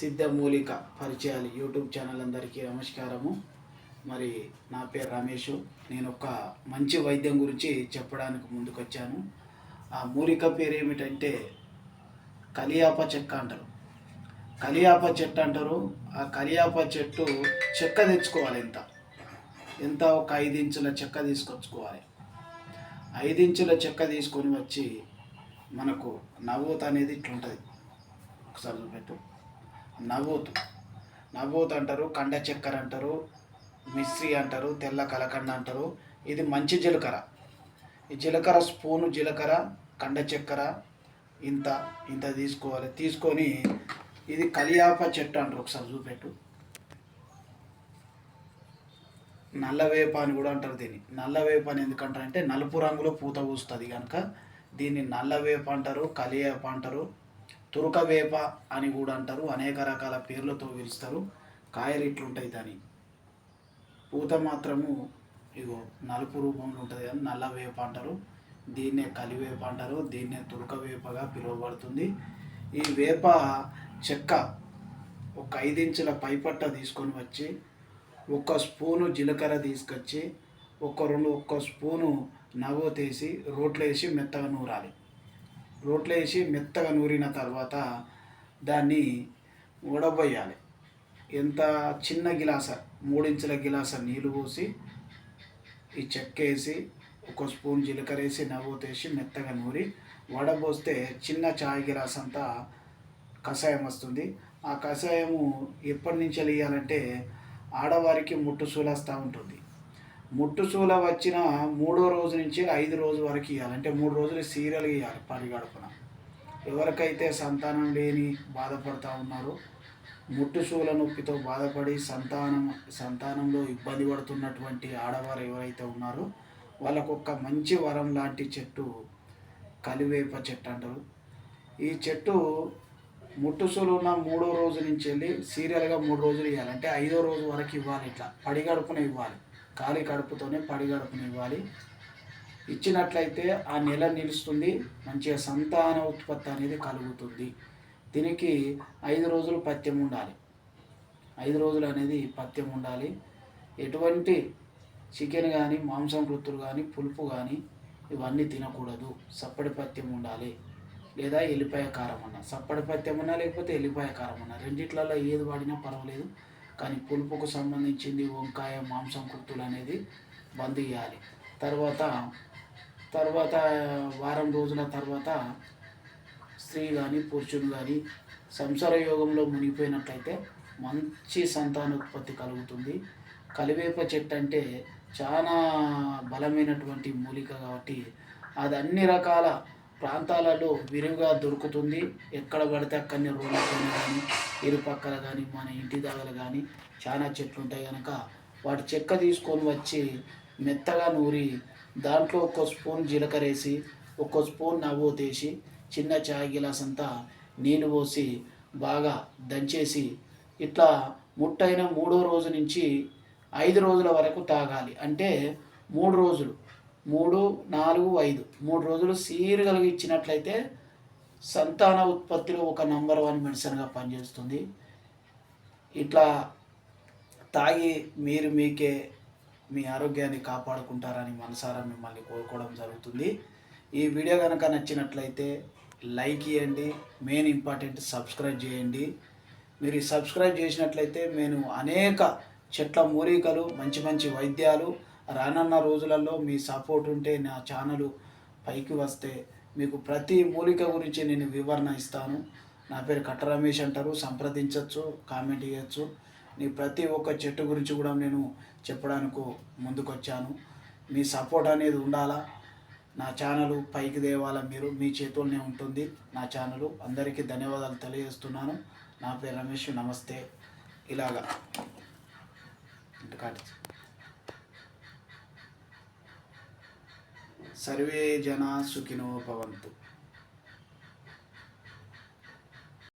సిద్ధమూలిక పరిచయాలు YouTube channel అందరికీ నమస్కారము. మరి నా పేరు రమేష్. నేను ఒక మంచి వైద్యం గురించి చెప్పడానికి ముందుకొచ్చాను. ఆ మూలిక పేరు ఏమిటంటే కలియాప చెక్క అంటారు. కలియాప చెట్టు అంటారు. ఆ కలియాప చెట్టు చెక్క తెచ్చుకోవాలి ఎంత? ఎంత ఒక ఐదు ఇంచుల చెక్క తీసుకొచ్చుకోవాలి. ఐదు ఇంచుల చెక్క తీసుకొని వచ్చి మనకు నవ్వుత అనేది ఇట్లుంటుంది. ఒకసారి పెట్టు నవ్వుతు నవ్వుతు అంటారు కండ చక్కెర అంటారు మిశ్రి అంటారు తెల్ల కలకండ అంటారు. ఇది మంచి జీలకర్ర. ఈ జీలకర్ర స్పూను జీలకర్ర కండ చక్కెర ఇంత ఇంత తీసుకోవాలి. తీసుకొని ఇది కలియాప చెట్టు అంటారు ఒకసారి చూపెట్టు. నల్లవేప అని కూడా అంటారు దీన్ని. నల్లవేప అని ఎందుకంటారు అంటే నలుపు రంగులో పూత పూస్తుంది కనుక దీన్ని నల్లవేప అంటారు కలియాప అంటారు. తురక వేప అని కూడా అంటారు. అనేక రకాల పేర్లతో పిలుస్తారు. కాయలు ఇట్లుంటాయి దాని. పూత మాత్రము ఇగో నలుపు రూపంలో ఉంటుంది కానీ నల్ల వేప అంటారు. దీన్నే కలివేప అంటారు. దీన్నే తురక వేపగా పిలువబడుతుంది. ఈ వేప చెక్క ఒక ఐదించుల పైపట్ట తీసుకొని వచ్చి ఒక స్పూను జీలకర్ర తీసుకొచ్చి ఒక రెండు ఒక్క స్పూను నవ్వు తీసి రోట్లో వేసి మెత్తగా నూరాలి. రోట్లో వేసి మెత్తగా నూరిన తర్వాత దాన్ని ఉడబోయాలి ఎంత చిన్న గిలాస మూడించుల గిలాస నీళ్ళు పోసి ఈ చెక్క వేసి ఒక స్పూన్ జీలకర్ర వేసి నవ్వుతేసి మెత్తగా నూరి వడబోస్తే చిన్న చాయ్ గిలాస్ అంతా కషాయం వస్తుంది. ఆ కషాయము ఎప్పటి నుంచి వేయాలంటే ఆడవారికి ముట్టు సూలాస్తూ ఉంటుంది. ముట్టుసూల వచ్చిన మూడో రోజు నుంచి ఐదు రోజు వరకు ఇవ్వాలి అంటే మూడు రోజులు సీరియల్ ఇవ్వాలి పడి గడపన. ఎవరికైతే సంతానం లేని బాధపడుతూ ఉన్నారో ముట్టుసూల నొప్పితో బాధపడి సంతానం సంతానంలో ఇబ్బంది పడుతున్నటువంటి ఆడవారు ఎవరైతే ఉన్నారో వాళ్ళకు ఒక మంచి వరం లాంటి చెట్టు కలివేప చెట్టు అంటారు. ఈ చెట్టు ముట్టుసూలు ఉన్న మూడో రోజు నుంచి వెళ్ళి సీరియల్గా మూడు రోజులు ఇవ్వాలి అంటే ఐదో రోజు వరకు ఇవ్వాలి ఇట్లా. పడిగడుపున ఇవ్వాలి. ఖాళీ కడుపుతోనే పడి ఇవ్వాలి. ఇచ్చినట్లయితే ఆ నెల నిలుస్తుంది. మంచిగా సంతాన ఉత్పత్తి అనేది కలుగుతుంది. దీనికి ఐదు రోజులు పత్యం ఉండాలి. ఐదు రోజులు అనేది పత్యం ఉండాలి. ఎటువంటి చికెన్ కానీ మాంసం వృత్తులు కానీ పులుపు కానీ ఇవన్నీ తినకూడదు. సప్పడి పత్యం ఉండాలి. లేదా ఎల్లిపాయ కారం అన్న. సప్పడి పత్యం అన్నా లేకపోతే ఎల్లిపాయ కారం అన్న రెండిట్లలో ఏది వాడినా పర్వాలేదు. కానీ పులుపుకు సంబంధించింది వంకాయ మాంసం కుర్తులు అనేది బంద్ చేయాలి. తర్వాత తర్వాత వారం రోజుల తర్వాత స్త్రీ కానీ పురుషుడు కానీ సంసార యోగంలో మునిగిపోయినట్లయితే మంచి సంతానోత్పత్తి కలుగుతుంది. కలివేప చెట్టు అంటే చాలా బలమైనటువంటి మూలిక కాబట్టి అది అన్ని రకాల ప్రాంతాలలో విరివిగా దొరుకుతుంది. ఎక్కడ పడితే అక్కడనే రోడ్ల పైన కానీ ఇరుపక్కల కానీ మన ఇంటి దగ్గర కానీ చాలా చెట్లు ఉంటాయి కనుక వాటి చెక్క తీసుకొని వచ్చి మెత్తగా నూరి దాంట్లో ఒక్కో స్పూన్ జీలకర్ర వేసి ఒక్కో స్పూన్ నవ్వు తీసి చిన్న చాయ్ గిలాస్ అంతా నీళ్ళు పోసి బాగా దంచేసి ఇట్లా ముట్టైన మూడో రోజు నుంచి ఐదు రోజుల వరకు తాగాలి. అంటే మూడు రోజులు. మూడు నాలుగు ఐదు. మూడు రోజులు సీరియల్గా ఇచ్చినట్లయితే సంతాన ఉత్పత్తిలో ఒక నంబర్ వన్ మెడిసిన్గా పనిచేస్తుంది. ఇట్లా తాగి మీరు మీకే మీ ఆరోగ్యాన్ని కాపాడుకుంటారని మనసారా మిమ్మల్ని కోరుకోవడం జరుగుతుంది. ఈ వీడియో కనుక నచ్చినట్లయితే లైక్ ఇవ్వండి మెయిన్ ఇంపార్టెంట్ సబ్స్క్రైబ్ చేయండి. మీరు ఈ సబ్స్క్రైబ్ చేసినట్లయితే నేను అనేక చెట్ల మూలికలు మంచి మంచి వైద్యాలు రానున్న రోజులలో మీ సపోర్ట్ ఉంటే నా ఛానల్ పైకి వస్తే మీకు ప్రతి మూలిక గురించి నేను వివరణ ఇస్తాను. నా పేరు కట్ట రమేష్ అంటారు. సంప్రదించవచ్చు కామెంట్ చేయొచ్చు నీ ప్రతి ఒక్క చెట్టు గురించి కూడా నేను చెప్పడానికి ముందుకొచ్చాను. మీ సపోర్ట్ అనేది ఉండాలా? నా ఛానల్ పైకి తేవాలా మీరు? మీ చేతుల్లోనే ఉంటుంది నా ఛానల్ అందరికీ ధన్యవాదాలు తెలియజేస్తున్నాను. నా పేరు రమేష్. నమస్తే. ఇలాగా. ఇంటి సర్వే జనా సుఖినో భవంతు.